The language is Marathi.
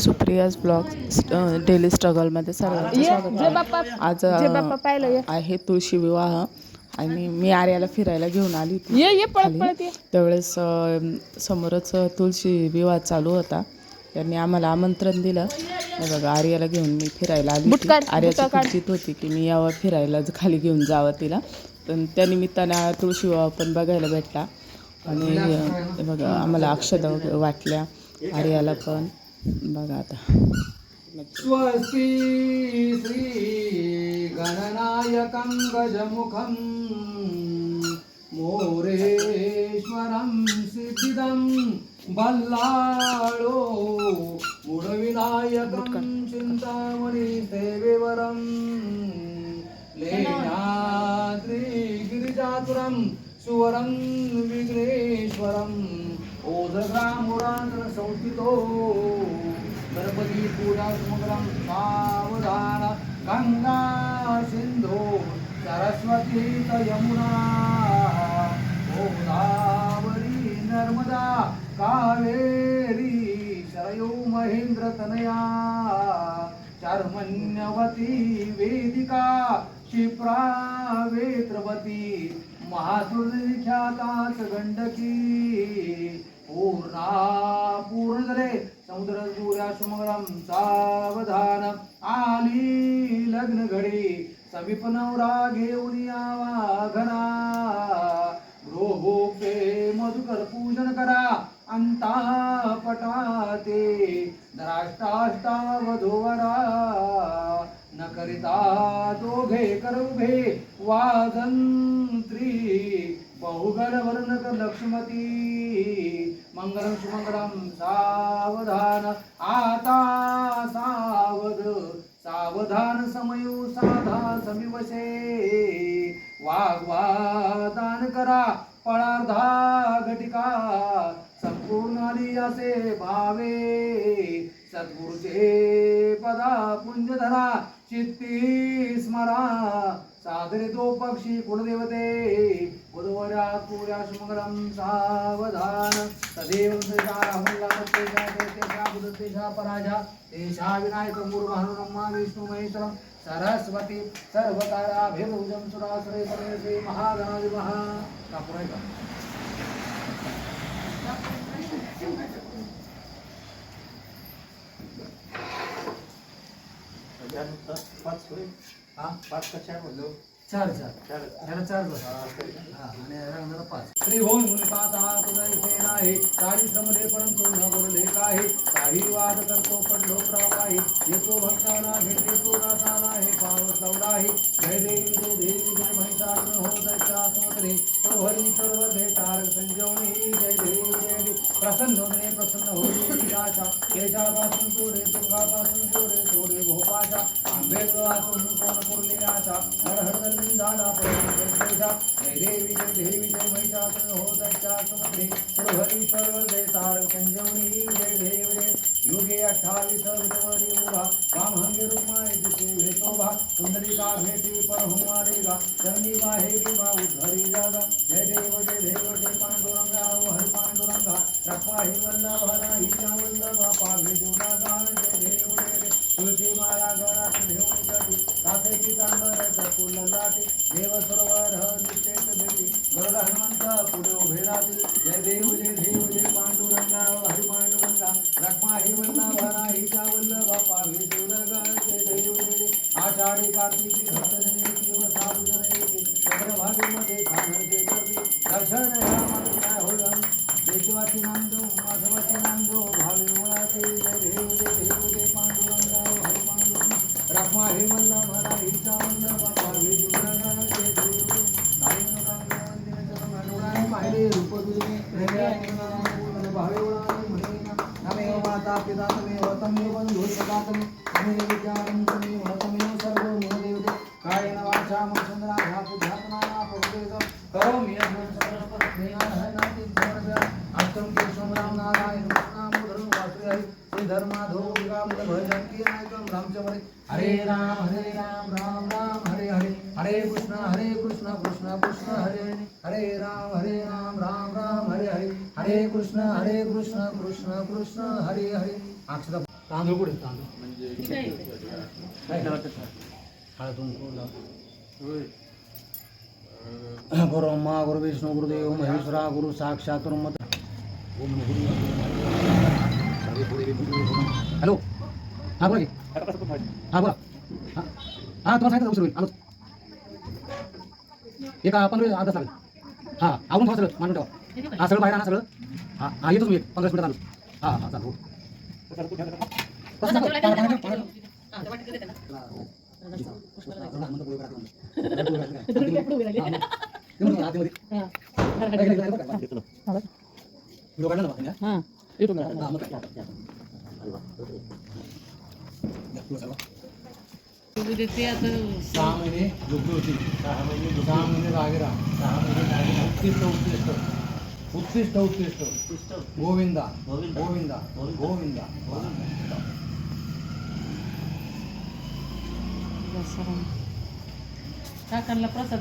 सुप्रियाज ब्लॉग डेली स्ट्रगलमध्ये सर्वांचं स्वागत आज आहे तुळशी विवाह आणि मी आर्याला फिरायला घेऊन आली होती त्यावेळेस समोरच तुळशी विवाह चालू होता. त्यांनी आम्हाला आमंत्रण दिलं. बघा आर्याला घेऊन मी फिरायला आली आर्याची. खूप होती की मी यावं फिरायला खाली घेऊन जावं तिला. पण त्यानिमित्तानं तुळशी विवाह पण बघायला भेटला. आणि हे बघा आम्हाला अक्षदा वाटल्या आर्याला पण. बघा आता. स्वस्ति श्री गणनायकं गजमुखं मोरेश्वरं सिद्धिदं बल्लाळो मूढविनायकं चिन्तामणि देवेवरं लेण्याद्रि गिरिजातुरं सुवरं विघ्नेश्वरम् ओदग्रामुरान् संस्थितो गणपती पूजा सावधान गङ्गा सिन्धो सरस्वती च यमुना गोदावरी नर्मदा कावेरी शरयो महेन्द्रतनया चर्मण्यवती वेदिका क्षिप्रा वेत्रवती महासुरख्याताच गंडकी पूर्णा पूर्ण झाले समुद्र सूर्या सुमंगलम सावधान आली लग्न घडी समीप नवरा घेऊन यावा घरा. गृहोपे मधुकर पूजन करा अंता पटाते द्राष्टाष्टा वधूवरा न करिता दोघे कर उभे वादंत्री बहुगल वर्णक लक्ष्मती मंगलम सुमंगलम सावधान आता सावध सावधान समयो साधा समिवसे वाग्वादान करा पळार्धा घटिका संपूर्ण आली असे भावे सद्गुरुचे पदा पुंजधरा चित्ती स्मरा सादरे पक्षी कुलदेवते बुधवऱ्या पूर्या सुमंगलम सावधान तदेव तेषा पराजा तेषा विनायक मुरुभानुरम्मा विष्णु महेश्वरम सरस्वती सर्वकाराभिभुजं सुरासुरे समेते महागणाधिपः महा आहे का हा पाच कशा बोललो. चार चार. चार. याला चार बस हा आणि रंगाला पाच. श्री होम मुनिपाता तुझे नाही काही श्रमले परंतु न बोलले काही. काही वाद करतो प्रवाही येतो भक्ताला तो दासाला हे पाव सवडाही जय देवी जय देवी जय महिषासुर हो तो हरी सर्व दे तारक संजीवनी जय देवी जय देवी. प्रसन्न होणे प्रसन्न होई आशा केशापासून सोडे तुंगापासून सोडे सोडे भोपाशा आंबेडकरातून कोण पुरले आशा हर हर झाला पैसा देवी जय देवी जय महिषासुर हो सर्व जय देव जय अठ्ठावीस उभा. भेटोभा भेटी पर हुमारेगा चरणी वाहे भीमा उद्धरी जागा. जय देव जय देव जय पांडुरंगा ओ हरि पांडुरंगा. रखवा हि वल्लभ हरा हि जा वल्लभ पावे वल्लभ हरा हि पावे जय आषाढी कार्तिकी भक्तजने किंवा येते चंद्रभागेमध्ये करते दर्शन काय होईल देशवाची नांदो माधवाची नांदो भावे मुळाचे जय हरि पांडुरंग रखमा हे वल्लभ हरा हिचा वल्लभ भावे जुगरागा जय देव भावे म्हणे तमेव माता पिता तमेव तमेव बंधू सदा तमेव तमे विचारं तमे कायेन वाचा मनसंद्रा ध्यातु ध्यातनाना करोमि अष्टम राम नारायण नाम धर्म वासुदेव हरि श्री धर्माधो विराम भजन्ति नायकं रामचंद्र हरे राम हरे राम राम राम हरे हरे। हरे कृष्ण हरे कृष्ण कृष्ण कृष्ण हरे। हरे राम हरे कृष्ण हरे कृष्ण कृष्ण कृष्ण हरे हरे. अक्षता तांदूळ कुठे? तांदूळ. गुरु ब्रह्मा गुरु विष्णू गुरुदेव महेश्वरा गुरु साक्षात परमत हॅलो. हा बोला हा बोला. हा. तुम्हाला सांगितलं उशीर होईल. आलो. एका पंधरा अर्धा लागेल. हा आवडून ठेवा सगळं. मांडून ठेवा. हा सगळं बाहेर आणा सगळं. हा हा येतो तुम्ही पंधरा मिनिटात आलो हा हा चालू. सहा महिने झोपली होती. सहा महिने सहा महिने जागे राहा. उत्कृष्ट उत्कृष्ट उत्कृष्ट ಉತ್ಸಿಷ್ಟ ಉತ್ಸಿಷ್ಟ ಗೋವಿಂದ ಗೋವಿಂದ ಗೋವಿಂದ ಗೋವಿಂದ ಪ್ರಸಾದ